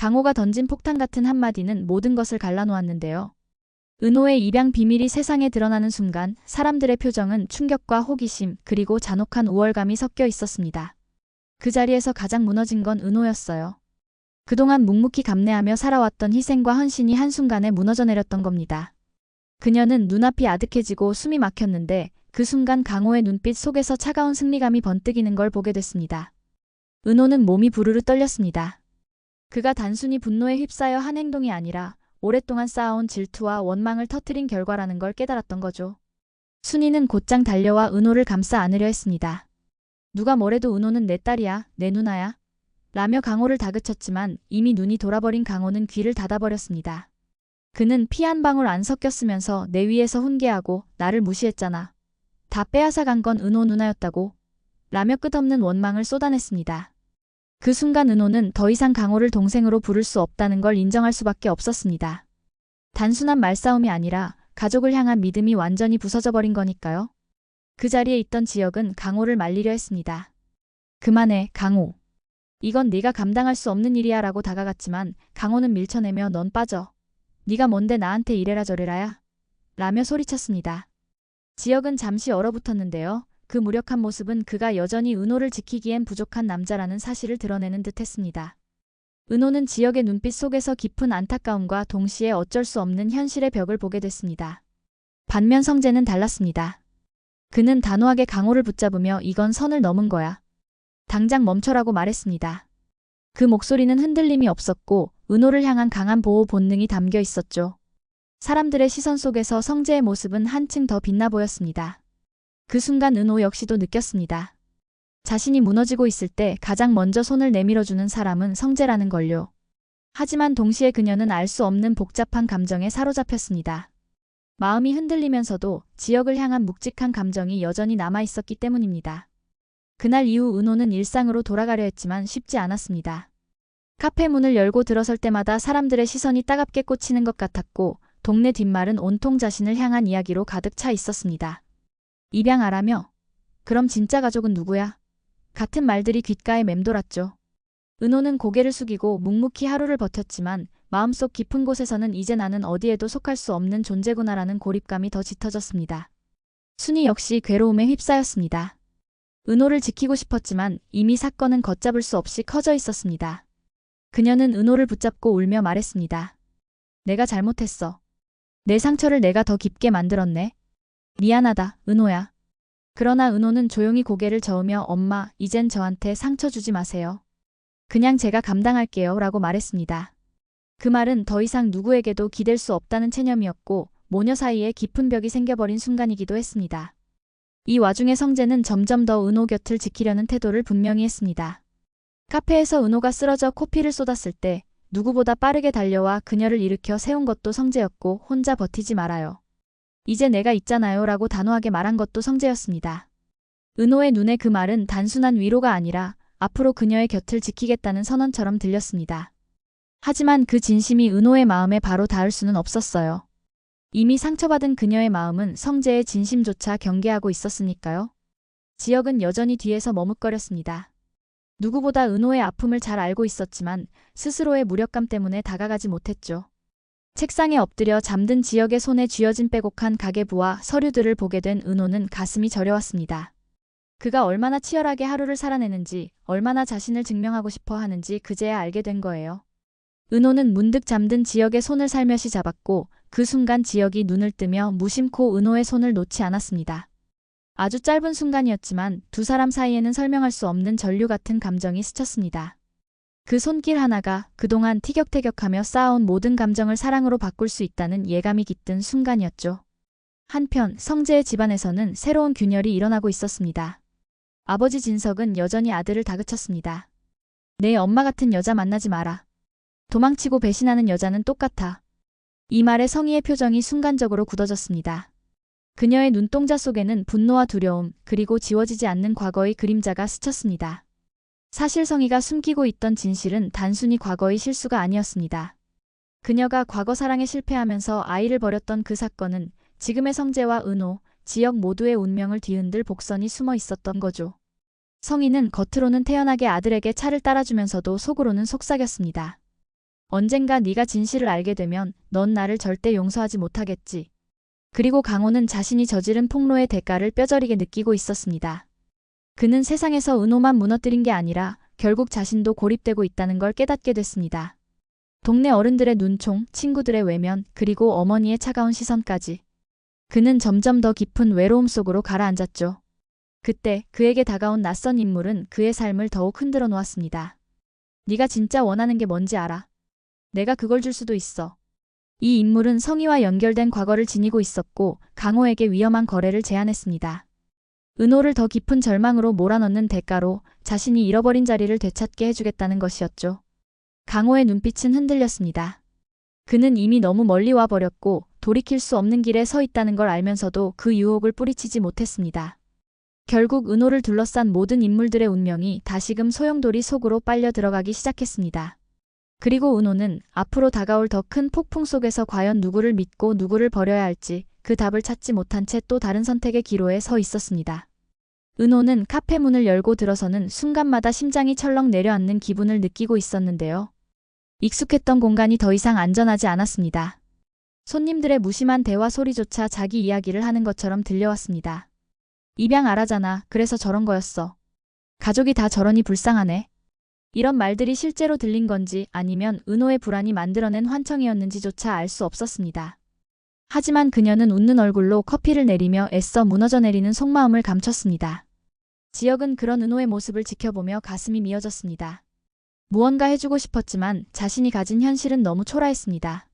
강호가 던진 폭탄 같은 한마디는 모든 것을 갈라놓았는데요. 은호의 입양 비밀이 세상에 드러나는 순간 사람들의 표정은 충격과 호기심 그리고 잔혹한 우월감이 섞여 있었습니다. 그 자리에서 가장 무너진 건 은호였어요. 그동안 묵묵히 감내하며 살아왔던 희생과 헌신이 한순간에 무너져 내렸던 겁니다. 그녀는 눈앞이 아득해지고 숨이 막혔는데 그 순간 강호의 눈빛 속에서 차가운 승리감이 번뜩이는 걸 보게 됐습니다. 은호는 몸이 부르르 떨렸습니다. 그가 단순히 분노에 휩싸여 한 행동이 아니라 오랫동안 쌓아온 질투와 원망을 터트린 결과라는 걸 깨달았던 거죠. 순이는 곧장 달려와 은호를 감싸 안으려 했습니다. 누가 뭐래도 은호는 내 딸이야, 내 누나야. 라며 강호를 다그쳤지만 이미 눈이 돌아버린 강호는 귀를 닫아버렸습니다. 그는 피 한 방울 안 섞였으면서 내 위에서 훈계하고 나를 무시했잖아. 다 빼앗아간 건 은호 누나였다고. 라며 끝없는 원망을 쏟아냈습니다. 그 순간 은호는 더 이상 강호를 동생으로 부를 수 없다는 걸 인정할 수밖에 없었습니다. 단순한 말싸움이 아니라 가족을 향한 믿음이 완전히 부서져 버린 거니까요. 그 자리에 있던 지역은 강호를 말리려 했습니다. 그만해, 강호. 이건 네가 감당할 수 없는 일이야 라고 다가갔지만 강호는 밀쳐내며 넌 빠져. 네가 뭔데 나한테 이래라 저래라야. 라며 소리쳤습니다. 지역은 잠시 얼어붙었는데요. 그 무력한 모습은 그가 여전히 은호를 지키기엔 부족한 남자라는 사실을 드러내는 듯했습니다. 은호는 지역의 눈빛 속에서 깊은 안타까움과 동시에 어쩔 수 없는 현실의 벽을 보게 됐습니다. 반면 성재는 달랐습니다. 그는 단호하게 강호를 붙잡으며 이건 선을 넘은 거야. 당장 멈춰라고 말했습니다. 그 목소리는 흔들림이 없었고 은호를 향한 강한 보호 본능이 담겨 있었죠. 사람들의 시선 속에서 성재의 모습은 한층 더 빛나 보였습니다. 그 순간 은호 역시도 느꼈습니다. 자신이 무너지고 있을 때 가장 먼저 손을 내밀어주는 사람은 성재라는 걸요. 하지만 동시에 그녀는 알 수 없는 복잡한 감정에 사로잡혔습니다. 마음이 흔들리면서도 지역을 향한 묵직한 감정이 여전히 남아 있었기 때문입니다. 그날 이후 은호는 일상으로 돌아가려 했지만 쉽지 않았습니다. 카페 문을 열고 들어설 때마다 사람들의 시선이 따갑게 꽂히는 것 같았고 동네 뒷말은 온통 자신을 향한 이야기로 가득 차 있었습니다. 입양하라며? 그럼 진짜 가족은 누구야? 같은 말들이 귓가에 맴돌았죠. 은호는 고개를 숙이고 묵묵히 하루를 버텼지만 마음속 깊은 곳에서는 이제 나는 어디에도 속할 수 없는 존재구나라는 고립감이 더 짙어졌습니다. 순이 역시 괴로움에 휩싸였습니다. 은호를 지키고 싶었지만 이미 사건은 걷잡을 수 없이 커져 있었습니다. 그녀는 은호를 붙잡고 울며 말했습니다. 내가 잘못했어. 내 상처를 내가 더 깊게 만들었네. 미안하다, 은호야. 그러나 은호는 조용히 고개를 저으며 엄마, 이젠 저한테 상처 주지 마세요. 그냥 제가 감당할게요. 라고 말했습니다. 그 말은 더 이상 누구에게도 기댈 수 없다는 체념이었고 모녀 사이에 깊은 벽이 생겨버린 순간이기도 했습니다. 이 와중에 성재는 점점 더 은호 곁을 지키려는 태도를 분명히 했습니다. 카페에서 은호가 쓰러져 코피를 쏟았을 때 누구보다 빠르게 달려와 그녀를 일으켜 세운 것도 성재였고 혼자 버티지 말아요. 이제 내가 있잖아요 라고 단호하게 말한 것도 성재였습니다. 은호의 눈에 그 말은 단순한 위로가 아니라 앞으로 그녀의 곁을 지키겠다는 선언처럼 들렸습니다. 하지만 그 진심이 은호의 마음에 바로 닿을 수는 없었어요. 이미 상처받은 그녀의 마음은 성재의 진심조차 경계하고 있었으니까요. 지역은 여전히 뒤에서 머뭇거렸습니다. 누구보다 은호의 아픔을 잘 알고 있었지만 스스로의 무력감 때문에 다가가지 못했죠. 책상에 엎드려 잠든 지역의 손에 쥐어진 빼곡한 가계부와 서류들을 보게 된 은호는 가슴이 저려왔습니다. 그가 얼마나 치열하게 하루를 살아내는지, 얼마나 자신을 증명하고 싶어 하는지 그제야 알게 된 거예요. 은호는 문득 잠든 지역의 손을 살며시 잡았고 그 순간 지역이 눈을 뜨며 무심코 은호의 손을 놓지 않았습니다. 아주 짧은 순간이었지만 두 사람 사이에는 설명할 수 없는 전류 같은 감정이 스쳤습니다. 그 손길 하나가 그동안 티격태격하며 쌓아온 모든 감정을 사랑으로 바꿀 수 있다는 예감이 깃든 순간이었죠. 한편 성재의 집안에서는 새로운 균열이 일어나고 있었습니다. 아버지 진석은 여전히 아들을 다그쳤습니다. 내 엄마 같은 여자 만나지 마라. 도망치고 배신하는 여자는 똑같아. 이 말에 성희의 표정이 순간적으로 굳어졌습니다. 그녀의 눈동자 속에는 분노와 두려움, 그리고 지워지지 않는 과거의 그림자가 스쳤습니다. 사실 성희가 숨기고 있던 진실은 단순히 과거의 실수가 아니었습니다. 그녀가 과거 사랑에 실패하면서 아이를 버렸던 그 사건은 지금의 성재와 은호, 지역 모두의 운명을 뒤흔들 복선이 숨어 있었던 거죠. 성희는 겉으로는 태연하게 아들에게 차를 따라주면서도 속으로는 속삭였습니다. 언젠가 네가 진실을 알게 되면 넌 나를 절대 용서하지 못하겠지. 그리고 강호는 자신이 저지른 폭로의 대가를 뼈저리게 느끼고 있었습니다. 그는 세상에서 은호만 무너뜨린 게 아니라 결국 자신도 고립되고 있다는 걸 깨닫게 됐습니다. 동네 어른들의 눈총, 친구들의 외면, 그리고 어머니의 차가운 시선까지. 그는 점점 더 깊은 외로움 속으로 가라앉았죠. 그때 그에게 다가온 낯선 인물은 그의 삶을 더욱 흔들어 놓았습니다. 네가 진짜 원하는 게 뭔지 알아. 내가 그걸 줄 수도 있어. 이 인물은 성희와 연결된 과거를 지니고 있었고 강호에게 위험한 거래를 제안했습니다. 은호를 더 깊은 절망으로 몰아넣는 대가로 자신이 잃어버린 자리를 되찾게 해주겠다는 것이었죠. 강호의 눈빛은 흔들렸습니다. 그는 이미 너무 멀리 와버렸고 돌이킬 수 없는 길에 서 있다는 걸 알면서도 그 유혹을 뿌리치지 못했습니다. 결국 은호를 둘러싼 모든 인물들의 운명이 다시금 소용돌이 속으로 빨려 들어가기 시작했습니다. 그리고 은호는 앞으로 다가올 더 큰 폭풍 속에서 과연 누구를 믿고 누구를 버려야 할지 그 답을 찾지 못한 채 또 다른 선택의 기로에 서 있었습니다. 은호는 카페 문을 열고 들어서는 순간마다 심장이 철렁 내려앉는 기분을 느끼고 있었는데요. 익숙했던 공간이 더 이상 안전하지 않았습니다. 손님들의 무심한 대화 소리조차 자기 이야기를 하는 것처럼 들려왔습니다. 입양 알아잖아. 그래서 저런 거였어. 가족이 다 저러니 불쌍하네. 이런 말들이 실제로 들린 건지 아니면 은호의 불안이 만들어낸 환청이었는지조차 알 수 없었습니다. 하지만 그녀는 웃는 얼굴로 커피를 내리며 애써 무너져 내리는 속마음을 감췄습니다. 지역은 그런 은호의 모습을 지켜보며 가슴이 미어졌습니다. 무언가 해주고 싶었지만 자신이 가진 현실은 너무 초라했습니다.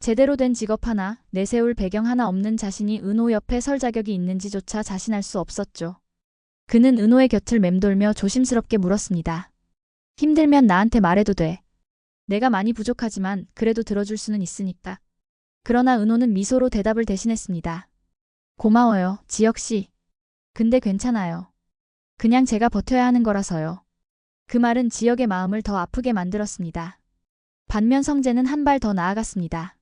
제대로 된 직업 하나, 내세울 배경 하나 없는 자신이 은호 옆에 설 자격이 있는지조차 자신할 수 없었죠. 그는 은호의 곁을 맴돌며 조심스럽게 물었습니다. 힘들면 나한테 말해도 돼. 내가 많이 부족하지만 그래도 들어줄 수는 있으니까. 그러나 은호는 미소로 대답을 대신했습니다. 고마워요, 지혁씨. 근데 괜찮아요. 그냥 제가 버텨야 하는 거라서요. 그 말은 지역의 마음을 더 아프게 만들었습니다. 반면 성재는 한 발 더 나아갔습니다.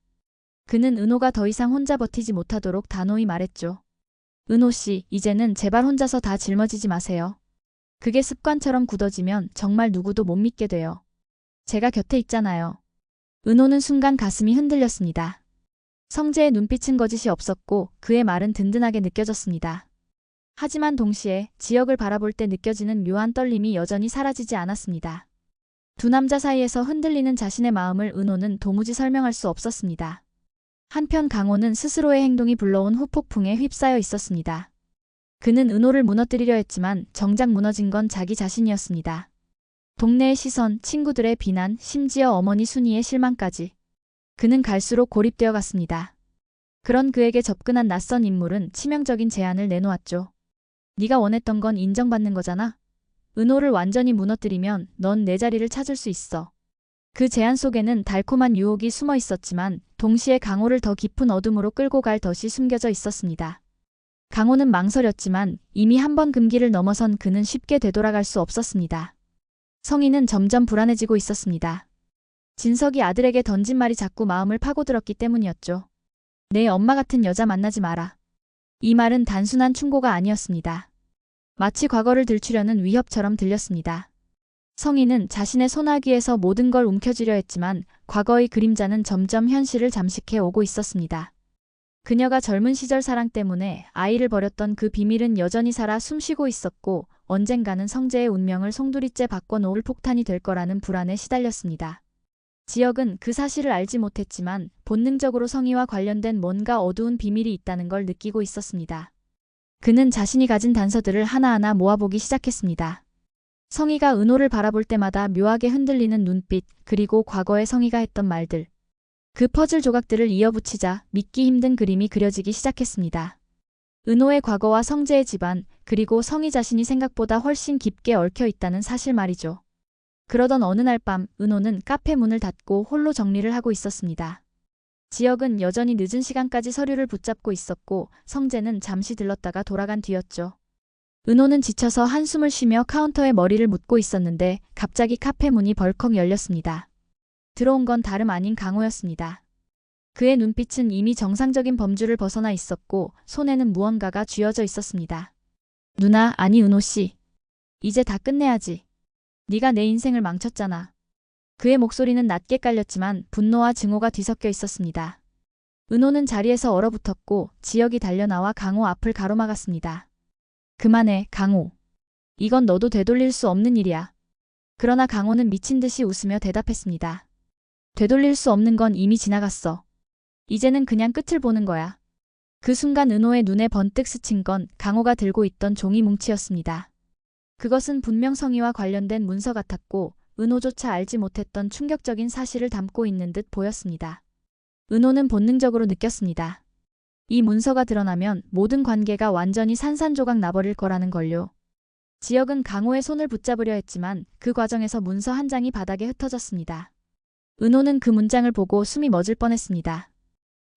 그는 은호가 더 이상 혼자 버티지 못하도록 단호히 말했죠. 은호 씨, 이제는 제발 혼자서 다 짊어지지 마세요. 그게 습관처럼 굳어지면 정말 누구도 못 믿게 돼요. 제가 곁에 있잖아요. 은호는 순간 가슴이 흔들렸습니다. 성재의 눈빛은 거짓이 없었고 그의 말은 든든하게 느껴졌습니다. 하지만 동시에 지역을 바라볼 때 느껴지는 묘한 떨림이 여전히 사라지지 않았습니다. 두 남자 사이에서 흔들리는 자신의 마음을 은호는 도무지 설명할 수 없었습니다. 한편 강호는 스스로의 행동이 불러온 후폭풍에 휩싸여 있었습니다. 그는 은호를 무너뜨리려 했지만 정작 무너진 건 자기 자신이었습니다. 동네의 시선, 친구들의 비난, 심지어 어머니 순이의 실망까지. 그는 갈수록 고립되어 갔습니다. 그런 그에게 접근한 낯선 인물은 치명적인 제안을 내놓았죠. 네가 원했던 건 인정받는 거잖아. 은호를 완전히 무너뜨리면 넌 내 자리를 찾을 수 있어. 그 제안 속에는 달콤한 유혹이 숨어 있었지만 동시에 강호를 더 깊은 어둠으로 끌고 갈 덫이 숨겨져 있었습니다. 강호는 망설였지만 이미 한 번 금기를 넘어선 그는 쉽게 되돌아갈 수 없었습니다. 성희는 점점 불안해지고 있었습니다. 진석이 아들에게 던진 말이 자꾸 마음을 파고들었기 때문이었죠. 내 엄마 같은 여자 만나지 마라. 이 말은 단순한 충고가 아니었습니다. 마치 과거를 들추려는 위협처럼 들렸습니다. 성희는 자신의 소나기에서 모든 걸 움켜쥐려 했지만 과거의 그림자는 점점 현실을 잠식해 오고 있었습니다. 그녀가 젊은 시절 사랑 때문에 아이를 버렸던 그 비밀은 여전히 살아 숨쉬고 있었고 언젠가는 성재의 운명을 송두리째 바꿔놓을 폭탄이 될 거라는 불안에 시달렸습니다. 지역은 그 사실을 알지 못했지만 본능적으로 성희와 관련된 뭔가 어두운 비밀이 있다는 걸 느끼고 있었습니다. 그는 자신이 가진 단서들을 하나하나 모아보기 시작했습니다. 성희가 은호를 바라볼 때마다 묘하게 흔들리는 눈빛, 그리고 과거의 성희가 했던 말들. 그 퍼즐 조각들을 이어붙이자 믿기 힘든 그림이 그려지기 시작했습니다. 은호의 과거와 성재의 집안, 그리고 성희 자신이 생각보다 훨씬 깊게 얽혀 있다는 사실 말이죠. 그러던 어느 날 밤 은호는 카페 문을 닫고 홀로 정리를 하고 있었습니다. 지역은 여전히 늦은 시간까지 서류를 붙잡고 있었고 성재는 잠시 들렀다가 돌아간 뒤였죠. 은호는 지쳐서 한숨을 쉬며 카운터에 머리를 묻고 있었는데 갑자기 카페 문이 벌컥 열렸습니다. 들어온 건 다름 아닌 강호였습니다. 그의 눈빛은 이미 정상적인 범주를 벗어나 있었고 손에는 무언가가 쥐어져 있었습니다. 누나, 아니 은호 씨. 이제 다 끝내야지. 네가 내 인생을 망쳤잖아. 그의 목소리는 낮게 깔렸지만 분노와 증오가 뒤섞여 있었습니다. 은호는 자리에서 얼어붙었고 지역이 달려나와 강호 앞을 가로막았습니다. 그만해, 강호. 이건 너도 되돌릴 수 없는 일이야. 그러나 강호는 미친 듯이 웃으며 대답했습니다. 되돌릴 수 없는 건 이미 지나갔어. 이제는 그냥 끝을 보는 거야. 그 순간 은호의 눈에 번뜩 스친 건 강호가 들고 있던 종이 뭉치였습니다. 그것은 분명 성의와 관련된 문서 같았고 은호조차 알지 못했던 충격적인 사실을 담고 있는 듯 보였습니다. 은호는 본능적으로 느꼈습니다. 이 문서가 드러나면 모든 관계가 완전히 산산조각 나버릴 거라는 걸요. 지역은 강호의 손을 붙잡으려 했지만 그 과정에서 문서 한 장이 바닥에 흩어졌습니다. 은호는 그 문장을 보고 숨이 멎을 뻔했습니다.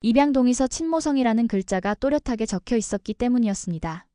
입양동에서 친모성이라는 글자가 또렷하게 적혀 있었기 때문이었습니다.